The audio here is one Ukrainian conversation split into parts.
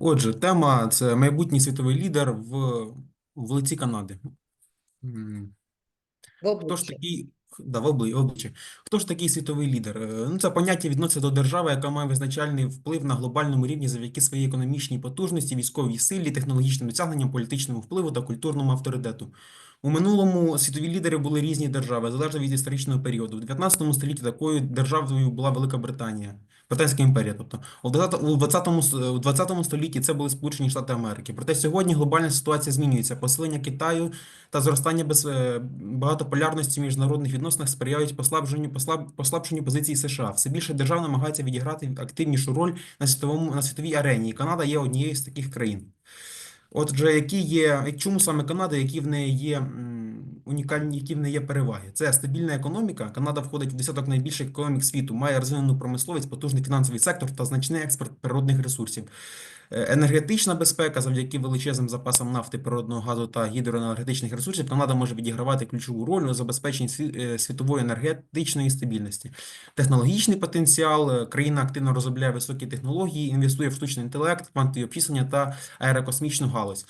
Отже, тема це майбутній світовий лідер в, в лиці Канади. В Хто ж такий, да, в обличчя. Хто ж такий світовий лідер? Е, Ну, це поняття відноситься до держави, яка має визначальний вплив на глобальному рівні завдяки своїй економічній потужності, військовій силі, технологічним досягненням, політичному впливу та культурному авторитету. У минулому світові лідери були різні держави, залежно від історичного періоду. У 19 столітті такою державою була Велика Британія, Британська імперія. Тобто у 20 у 20 с- у 20 столітті це були Сполучені Штати Америки. Проте сьогодні глобальна ситуація змінюється. Посилення Китаю та зростання без е, багатополярності в міжнародних відносинах сприяють послабленню послаб, послабшенню позиції США. Все більше держав намагається відіграти активнішу роль на світовому на світовій арені. І Канада є однією з таких країн. Отже, які є, чому саме Канада, які в неї є унікальні, які в неї є переваги? Це стабільна економіка. Канада входить в десяток найбільших економік світу, має розвинену промисловість, потужний фінансовий сектор та значний експорт природних ресурсів. Е, Енергетична безпека завдяки величезним запасам нафти, природного газу та гідроенергетичних ресурсів Канада може відігравати ключову роль у забезпеченні е, світової енергетичної стабільності. Технологічний потенціал е, країна активно розробляє високі технології, інвестує в штучний інтелект, квантові обчислення та аерокосмічну галузь.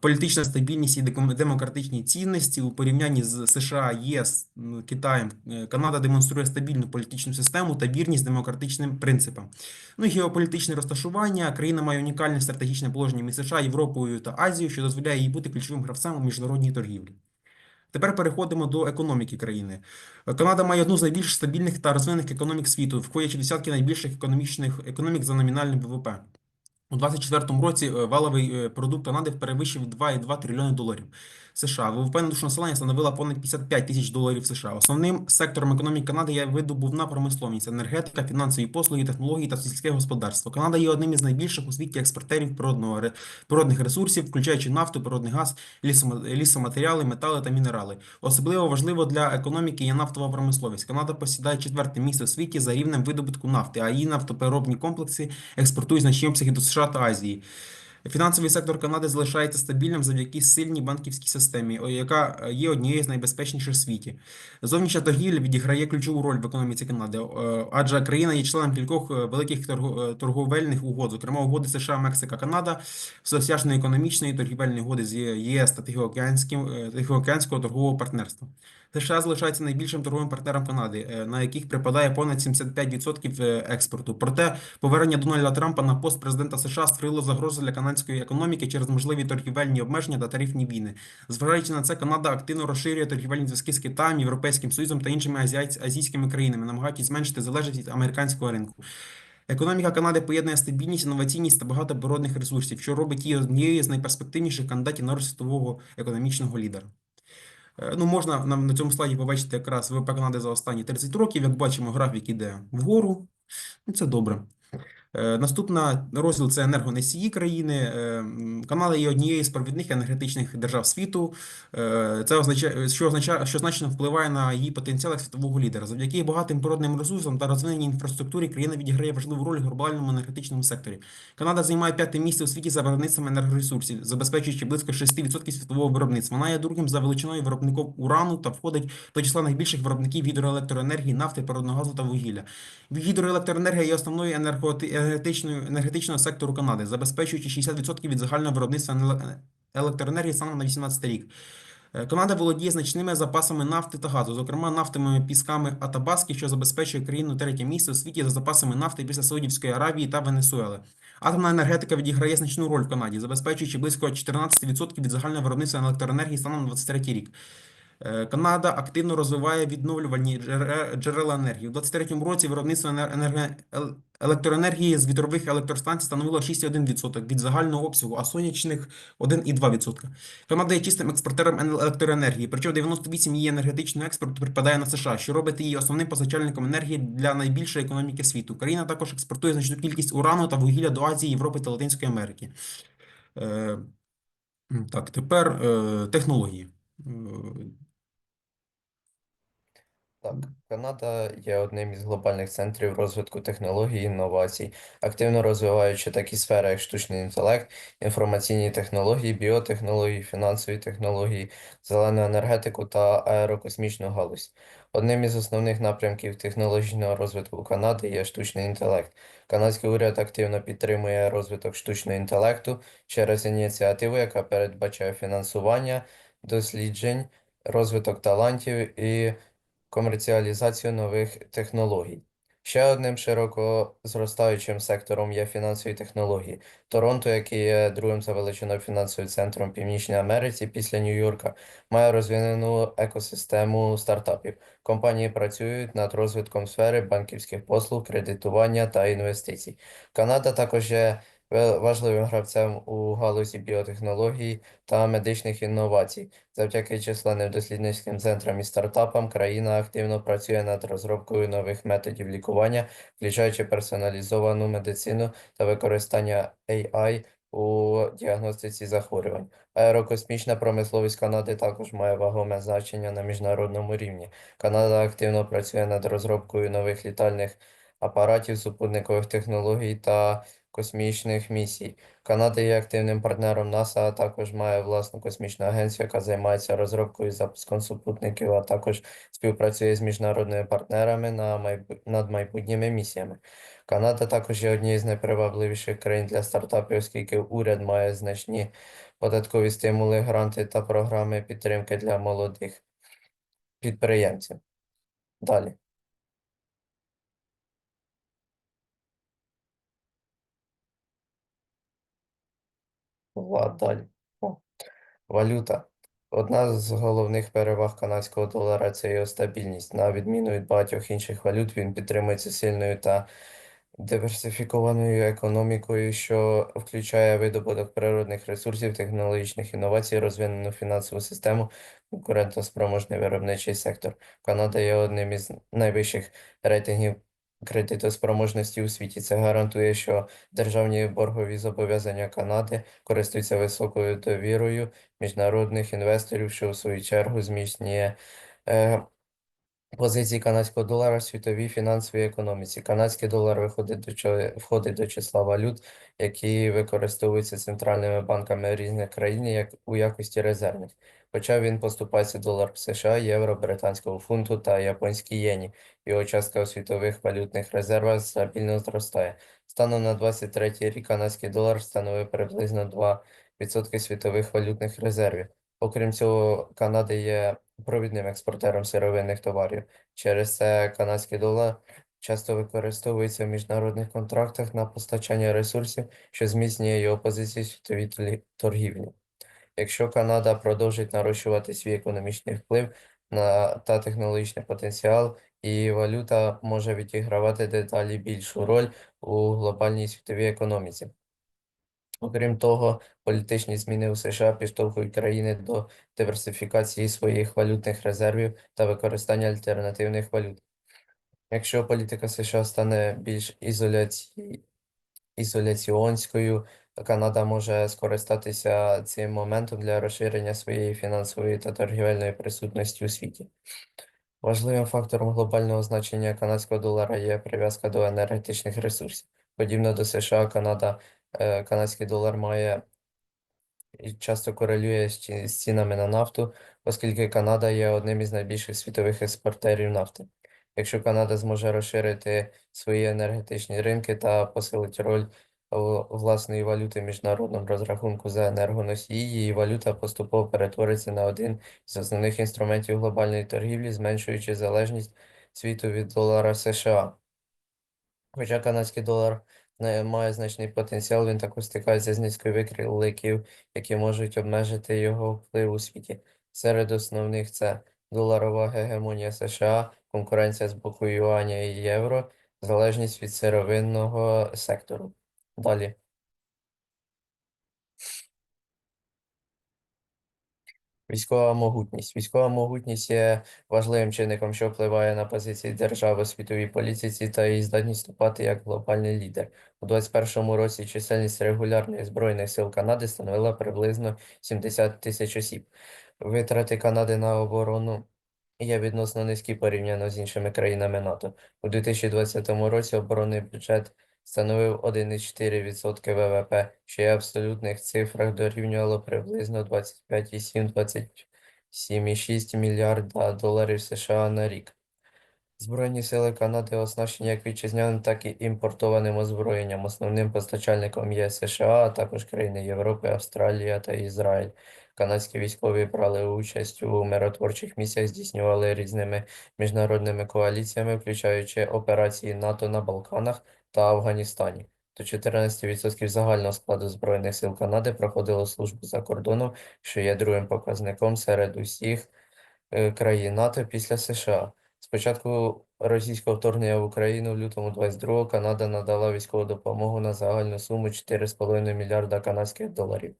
Політична стабільність і демократичні цінності у порівнянні з США, ЄС, Китаєм. Канада демонструє стабільну політичну систему та вірність демократичним принципам. Ну і геополітичне розташування. Країна має унікальне стратегічне положення між США, Європою та Азією, що дозволяє їй бути ключовим гравцем у міжнародній торгівлі. Тепер переходимо до економіки країни. Канада має одну з найбільш стабільних та розвинених економік світу, входячи в десятки найбільших економічних економік за номінальним ВВП. У 2024 році е, валовий е, продукт Канади перевищив 2,2 трильйони доларів США. Душу населення становила понад 55 тисяч доларів США. Основним сектором економіки Канади є видобувна промисловість, енергетика, фінансові послуги, технології та сільське господарство. Канада є одним із найбільших у світі експортерів природного природних ресурсів, включаючи нафту, природний газ, лісома- лісоматеріали, метали та мінерали. Особливо важливо для економіки є нафтова промисловість. Канада посідає четверте місце у світі за рівнем видобутку нафти, а її нафтопереробні комплекси експортують значні обсяги до США та Азії. Фінансовий сектор Канади залишається стабільним завдяки сильній банківській системі, яка є однією з найбезпечніших в світі. Зовнішня торгівля відіграє ключову роль в економіці Канади, е, адже країна є членом кількох е, великих е, торговельних угод, зокрема угоди США, Мексика, Канада, всеосяжної економічної торгівельної угоди з ЄС та е, Тихоокеанського торгового партнерства. США залишається найбільшим торговим партнером Канади, е, на яких припадає понад 75% е, експорту. Проте повернення Дональда Трампа на пост президента США створило загрозу для канадської економіки через можливі торгівельні обмеження та тарифні війни. Зважаючи на це, Канада активно розширює торгівельні зв'язки з Китаєм, Європейським Союзом та іншими азійськими країнами, намагаючись зменшити залежність від американського ринку. Економіка Канади поєднує стабільність, інноваційність та багато природних ресурсів, що робить її однією з найперспективніших кандидатів на світового економічного лідера. Е, Ну, можна нам на цьому слайді побачити якраз ВВП Канади за останні 30 років. Як бачимо, графік іде вгору. Ну, Це добре. Е, Наступна розділ це енергоносії країни. Е, Канада є однією з провідних енергетичних держав світу. Е, Це означає, що означає, що значно впливає на її потенціал як світового лідера. Завдяки багатим природним ресурсам та розвиненій інфраструктурі країна відіграє важливу роль в глобальному енергетичному секторі. Канада займає п'яте місце у світі за виробництвом енергоресурсів, забезпечуючи близько 6% світового виробництва. Вона є другим за величиною виробником урану та входить до числа найбільших виробників гідроелектроенергії, нафти, природного газу та вугілля. Гідроелектроенергія є основною енерготи- енергетичного сектору Канади, забезпечуючи 60% від загального виробництва електроенергії станом на 18 рік. Е, Канада володіє значними запасами нафти та газу, зокрема нафтовими пісками Атабаски, що забезпечує країну третє місце у світі за запасами нафти після Саудівської Аравії та Венесуели. Атомна енергетика відіграє значну роль в Канаді, забезпечуючи близько 14% від загального виробництва електроенергії станом на 23 рік. Е, Канада активно розвиває відновлювальні джерела енергії. У 2023 році виробництво електроенергії з вітрових електростанцій становило 6,1% від загального обсягу, а сонячних 1,2%. Канада є чистим експортером електроенергії, причому 98% її енергетичного експорту припадає на США, що робить її основним постачальником енергії для найбільшої економіки світу. Країна також експортує значну кількість урану та вугілля до Азії, Європи та Латинської Америки. Е, Так, тепер е, технології. Так, Канада є одним із глобальних центрів розвитку технологій і інновацій, активно розвиваючи такі сфери, як штучний інтелект, інформаційні технології, біотехнології, фінансові технології, зелену енергетику та аерокосмічну галузь. Одним із основних напрямків технологічного розвитку Канади є штучний інтелект. Канадський уряд активно підтримує розвиток штучного інтелекту через ініціативу, яка передбачає фінансування, досліджень, розвиток талантів і комерціалізацію нових технологій. Ще одним широко зростаючим сектором є фінансові технології. Торонто, який є другим за величиною фінансовим центром в Північній Америці після Нью-Йорка, має розвинену екосистему стартапів. Компанії працюють над розвитком сфери банківських послуг, кредитування та інвестицій. Канада також є важливим гравцем у галузі біотехнологій та медичних інновацій. Завдяки численним дослідницьким центрам і стартапам країна активно працює над розробкою нових методів лікування, включаючи персоналізовану медицину та використання AI у діагностиці захворювань. Аерокосмічна промисловість Канади також має вагоме значення на міжнародному рівні. Канада активно працює над розробкою нових літальних апаратів, супутникових технологій та космічних місій. Канада є активним партнером НАСА, а також має власну космічну агенцію, яка займається розробкою і запуском супутників, а також співпрацює з міжнародними партнерами на майбу... над майбутніми місіями. Канада також є однією з найпривабливіших країн для стартапів, оскільки уряд має значні податкові стимули, гранти та програми підтримки для молодих підприємців. Далі. Далі. Валюта. Одна з головних переваг канадського долара це його стабільність. На відміну від багатьох інших валют, він підтримується сильною та диверсифікованою економікою, що включає видобуток природних ресурсів, технологічних інновацій, розвинену фінансову систему, конкурентоспроможний виробничий сектор. Канада є одним із найвищих рейтингів кредитоспроможності у світі. Це гарантує, що державні боргові зобов'язання Канади користуються високою довірою міжнародних інвесторів, що у свою чергу зміцнює е, позиції канадського долара в світовій фінансовій економіці. Канадський долар виходить до входить до числа валют, які використовуються центральними банками різних країн як у якості резервних. Хоча він поступається долар США, євро, британського фунту та японській єні. Його частка у світових валютних резервах стабільно зростає. Станом на 23 рік канадський долар становив приблизно 2% світових валютних резервів. Окрім цього, Канада є провідним експортером сировинних товарів. Через це канадський долар часто використовується в міжнародних контрактах на постачання ресурсів, що зміцнює його позиції світовій торгівлі. Якщо Канада продовжить нарощувати свій економічний вплив на та технологічний потенціал, і валюта може відігравати дедалі більшу роль у глобальній світовій економіці. Окрім того, політичні зміни у США підштовхують країни до диверсифікації своїх валютних резервів та використання альтернативних валют. Якщо політика США стане більш ізоляці... ізоляціонською, Канада може скористатися цим моментом для розширення своєї фінансової та торгівельної присутності у світі. Важливим фактором глобального значення канадського долара є прив'язка до енергетичних ресурсів. Подібно до США, Канада, е, канадський долар має і часто корелює з цінами на нафту, оскільки Канада є одним із найбільших світових експортерів нафти. Якщо Канада зможе розширити свої енергетичні ринки та посилить роль власної валюти міжнародному розрахунку за енергоносії, її валюта поступово перетвориться на один з основних інструментів глобальної торгівлі, зменшуючи залежність світу від долара США. Хоча канадський долар має значний потенціал, він також стикається з низкою викликів, які можуть обмежити його вплив у світі. Серед основних це доларова гегемонія США, конкуренція з боку юаня і євро, залежність від сировинного сектору. Далі. Військова могутність. Військова могутність є важливим чинником, що впливає на позиції держави у світовій політиці та її здатність вступати як глобальний лідер. У 2021 році чисельність регулярних збройних сил Канади становила приблизно 70 тисяч осіб. Витрати Канади на оборону є відносно низький порівняно з іншими країнами НАТО. У 2020 році оборонний бюджет становив 1,4% ВВП, що є в абсолютних цифрах дорівнювало приблизно 25,7-27,6 мільярда доларів США на рік. Збройні сили Канади оснащені як вітчизняним, так і імпортованим озброєнням. Основним постачальником є США, а також країни Європи, Австралія та Ізраїль. Канадські військові брали участь у миротворчих місіях, здійснювали різними міжнародними коаліціями, включаючи операції НАТО на Балканах та Афганістані. До 14% загального складу Збройних сил Канади проходило службу за кордоном, що є другим показником серед усіх е, країн НАТО після США. Спочатку російського вторгнення в Україну в лютому 22-го Канада надала військову допомогу на загальну суму 4,5 мільярда канадських доларів.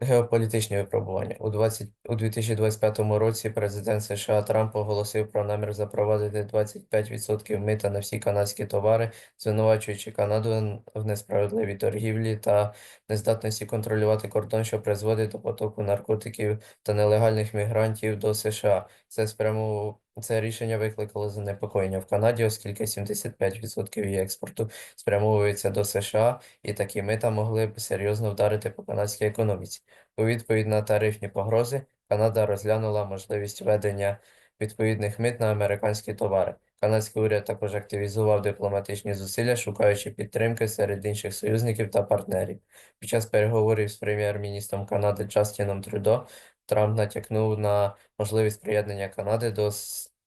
Геополітичні випробування. У, 20, у 2025 році президент США Трамп оголосив про намір запровадити 25% мита на всі канадські товари, звинувачуючи Канаду в несправедливій торгівлі та нездатності контролювати кордон, що призводить до потоку наркотиків та нелегальних мігрантів до США. Це спрямовував це рішення викликало занепокоєння в Канаді, оскільки 75% її експорту спрямовується до США, і такі мита могли б серйозно вдарити по канадській економіці. У відповідь на тарифні погрози Канада розглянула можливість введення відповідних мит на американські товари. Канадський уряд також активізував дипломатичні зусилля, шукаючи підтримки серед інших союзників та партнерів. Під час переговорів з прем'єр-міністром Канади Джастіном Трюдо Трамп натякнув на можливість приєднання Канади до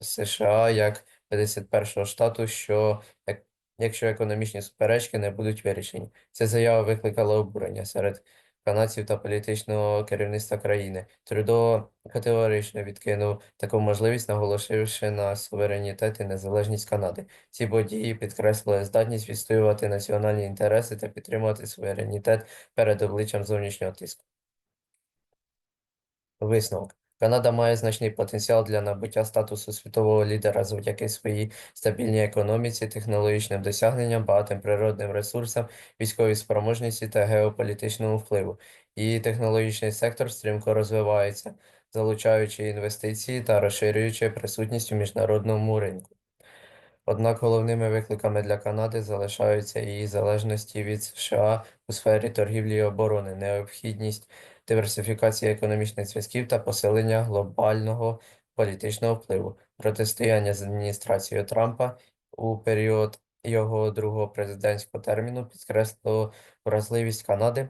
США як 51-го штату, що якщо економічні суперечки не будуть вирішені. Ця заява викликала обурення серед канадців та політичного керівництва країни. Трюдо категорично відкинув таку можливість, наголосивши на суверенітет і незалежність Канади. Ці події підкреслили здатність відстоювати національні інтереси та підтримувати суверенітет перед обличчям зовнішнього тиску. Висновок. Канада має значний потенціал для набуття статусу світового лідера завдяки своїй стабільній економіці, технологічним досягненням, багатим природним ресурсам, військовій спроможності та геополітичному впливу. Її технологічний сектор стрімко розвивається, залучаючи інвестиції та розширюючи присутність у міжнародному ринку. Однак головними викликами для Канади залишаються її залежності від США у сфері торгівлі і оборони, необхідність диверсифікації економічних зв'язків та посилення глобального політичного впливу. Протистояння з адміністрацією Трампа у період його другого президентського терміну підкреслило вразливість Канади